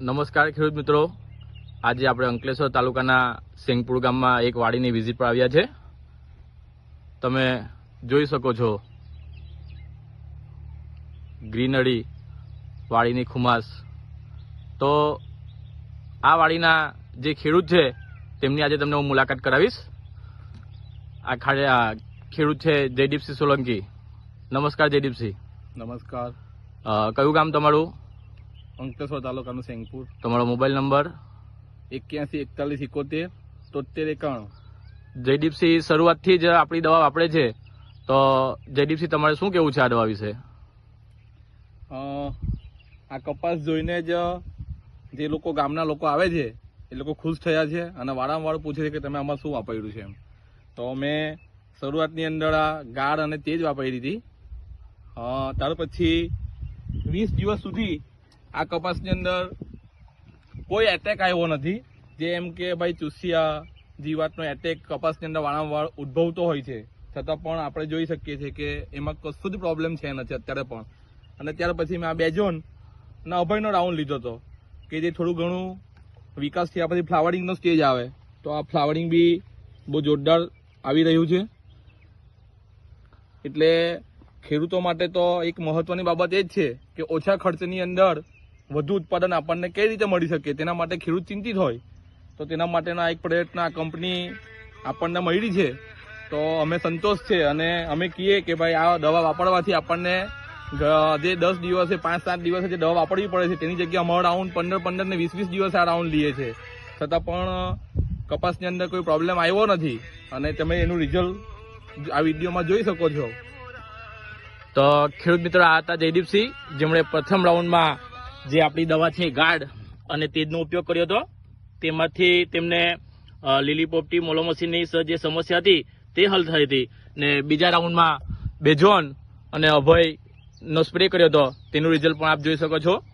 નમસ્કાર ખેડૂત મિત્રો. આજે આપણે અંકલેશ્વર તાલુકાના સિંગપુર ગામમાં એક વાડીની વિઝિટ પર આવ્યા છે. તમે જોઈ શકો છો ગ્રીનરી વાડીની ખુમાસ. તો આ વાડીના જે ખેડૂત છે તેમની આજે તમને હું મુલાકાત કરાવીશ. આ ખાડે આ ખેડૂત છે જયદીપસિંહ સોલંકી. નમસ્કાર જયદીપસિંહ. નમસ્કાર. કયું ગામ તમારું? અંકલેશ્વર તાલુકાનું સેંગપુર તમારો મોબાઈલ નંબર? એક્યાસી એકતાલીસ એકોતેર તોતેર એકાણું. જયદીપસિંહ શરૂઆતથી જ આપણી દવા વાપરે છે. તો જયદીપસિંહ તમારે શું કેવું છે આ દવા વિશે? આ કપાસ જોઈને જ જે લોકો ગામના લોકો આવે છે એ લોકો ખુશ થયા છે અને વારંવાર પૂછે છે કે તમે આમાં શું વાપર્યું છે એમ. તો મેં શરૂઆતની અંદર આ ગાઢ અને તેજ વાપરી હતી ત્યાર પછી વીસ દિવસ સુધી આ કપાસની અંદર કોઈ એટેક આવ્યો નથી. જે એમ કે ભાઈ ચૂસિયા જીવાતનો એટેક કપાસની અંદર વારંવાર ઉદ્ભવતો હોય છે. છતાં પણ આપણે જોઈ શકીએ છીએ કે એમાં કશું જ પ્રોબ્લેમ છે નથી અત્યારે પણ. અને ત્યાર પછી મેં આ બેજોન અને અભયનો રાઉન્ડ લીધો હતો, કે જે થોડું ઘણું વિકાસ થયા પછી ફ્લાવરિંગનો સ્ટેજ આવે. તો આ ફ્લાવરિંગ બી બહુ જોરદાર આવી રહ્યું છે. એટલે ખેડૂતો માટે તો એક મહત્વની બાબત એ જ છે કે ઓછા ખર્ચની અંદર વધુ ઉત્પાદન આપણને કઈ રીતે મળી શકે તેના માટે ખેડૂત ચિંતિત હોય, તો તેના માટેના એક પ્રયત્ન આ કંપની આપણને મળી છે. તો અમે સંતોષ છે અને અમે કહીએ કે ભાઈ, આ દવા વાપરવાથી આપણને જે દસ દિવસે, પાંચ, સાત દિવસે જે દવા વાપરવી પડે છે, તેની જગ્યાએ અમારો રાઉન્ડ પંદર પંદર ને વીસ વીસ દિવસે આ રાઉન્ડ લઈએ છે. છતાં પણ કપાસની અંદર કોઈ પ્રોબ્લેમ આવ્યો નથી અને તમે એનું રિઝલ્ટ આ વિડીયોમાં જોઈ શકો છો. તો ખેડૂત મિત્રો, આ હતા જયદીપસિંહ, જેમણે પ્રથમ રાઉન્ડમાં જે આપણી દવા છે ગાર્ડ અને તેજનો ઉપયોગ કર્યો હતો. તેમાંથી તેમને લીલી પોપટી મોલોમસીનની સ- જે સમસ્યા હતી, તે હલ થઈ હતી. ને બીજા રાઉન્ડમાં બેજોન અને અભયનો સ્પ્રે કર્યો હતો. તેનું રિઝલ્ટ પણ આપ જોઈ શકો છો.